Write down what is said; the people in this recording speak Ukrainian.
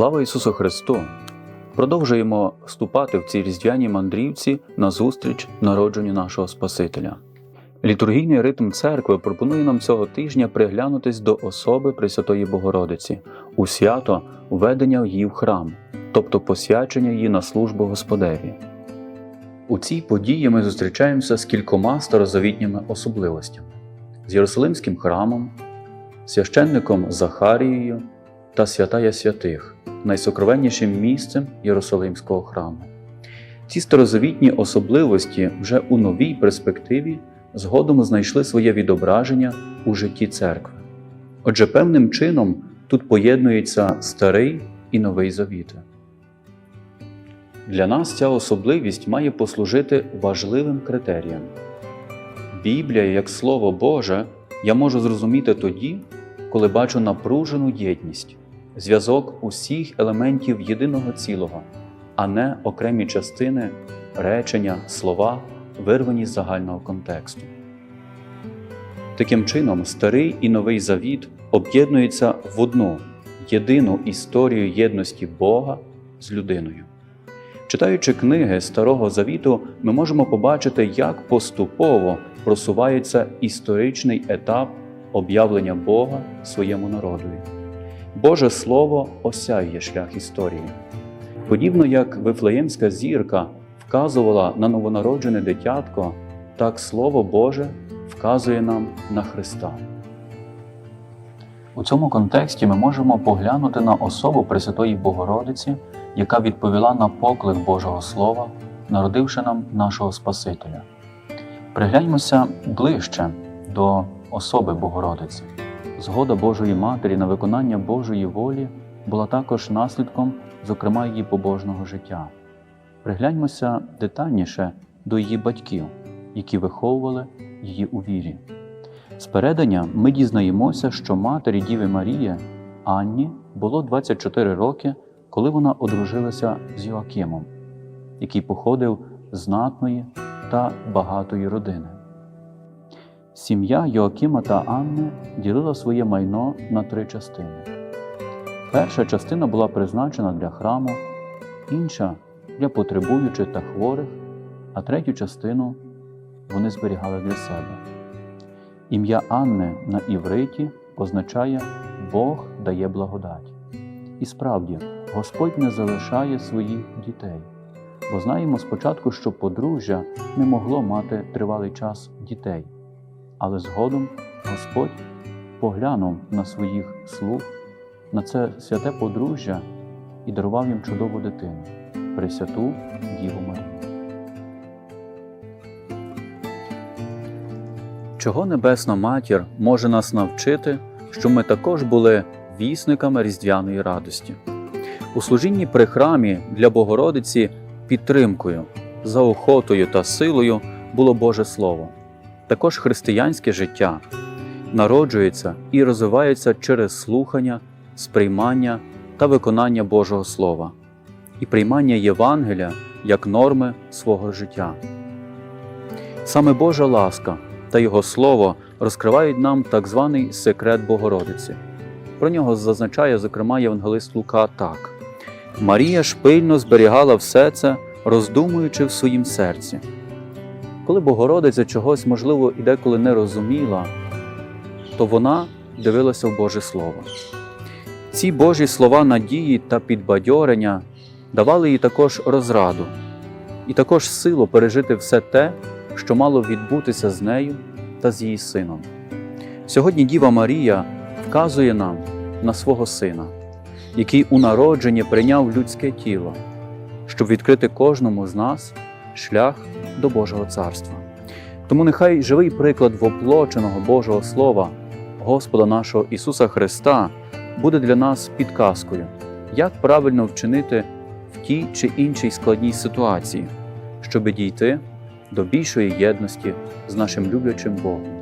Слава Ісусу Христу! Продовжуємо вступати в ці різдвяні мандрівці на зустріч народженню нашого Спасителя. Літургійний ритм церкви пропонує нам цього тижня приглянутись до особи Пресвятої Богородиці у свято введення її в храм, тобто посвячення її на службу Господеві. У цій події ми зустрічаємося з кількома старозавітніми особливостями з Єрусалимським храмом, священником Захарією та святая святих, найсокровеннішим місцем Єрусалимського храму. Ці старозавітні особливості вже у новій перспективі згодом знайшли своє відображення у житті церкви. Отже, певним чином тут поєднується старий і новий завіти. Для нас ця особливість має послужити важливим критерієм. Біблія, як Слово Боже, я можу зрозуміти тоді, коли бачу напружену єдність, зв'язок усіх елементів єдиного цілого, а не окремі частини, речення, слова, вирвані з загального контексту. Таким чином, старий і новий завіт об'єднуються в одну єдину історію єдності Бога з людиною. Читаючи книги Старого Завіту, ми можемо побачити, як поступово просувається історичний етап об'явлення Бога своєму народові. Боже Слово осяює шлях історії. Подібно як Вифлеємська зірка вказувала на новонароджене дитятко, так Слово Боже вказує нам на Христа. У цьому контексті ми можемо поглянути на особу Пресвятої Богородиці, яка відповіла на поклик Божого Слова, народивши нам нашого Спасителя. Пригляньмося ближче до особи Богородиці. Згода Божої Матері на виконання Божої волі була також наслідком, зокрема, її побожного життя. Пригляньмося детальніше до її батьків, які виховували її у вірі. З передання ми дізнаємося, що матері Діви Марії Анні було 24 роки, коли вона одружилася з Йоакимом, який походив з знатної та багатої родини. Сім'я Йоакима та Анни ділила своє майно на три частини. Перша частина була призначена для храму, інша для потребуючих та хворих, а третю частину вони зберігали для себе. Ім'я Анни на івриті означає Бог дає благодать. І справді, Господь не залишає своїх дітей, бо знаємо спочатку, що подружжя не могло мати тривалий час дітей, але згодом Господь поглянув на своїх слуг, на це святе подружжя і дарував їм чудову дитину, Пресвяту Діву Марію. Чого Небесна Матір може нас навчити, що ми також були вісниками різдвяної радості? У служінні при храмі для Богородиці підтримкою, заохотою та силою було Боже Слово. Також християнське життя народжується і розвивається через слухання, сприймання та виконання Божого Слова і приймання Євангелія як норми свого життя. Саме Божа ласка та Його Слово розкривають нам так званий секрет Богородиці. Про нього зазначає, зокрема, Євангелист Лука так: Марія ж пильно зберігала все це, роздумуючи в своїм серці. Коли Богородиця чогось, можливо, і деколи не розуміла, то вона дивилася в Боже Слово. Ці Божі слова надії та підбадьорення давали їй також розраду і також силу пережити все те, що мало відбутися з нею та з її сином. Сьогодні Діва Марія вказує нам на свого сина, який у народженні прийняв людське тіло, щоб відкрити кожному з нас шлях до Божого царства. Тому нехай живий приклад воплоченого Божого Слова, Господа нашого Ісуса Христа, буде для нас підказкою, як правильно вчинити в тій чи іншій складній ситуації, щоб дійти до більшої єдності з нашим люблячим Богом.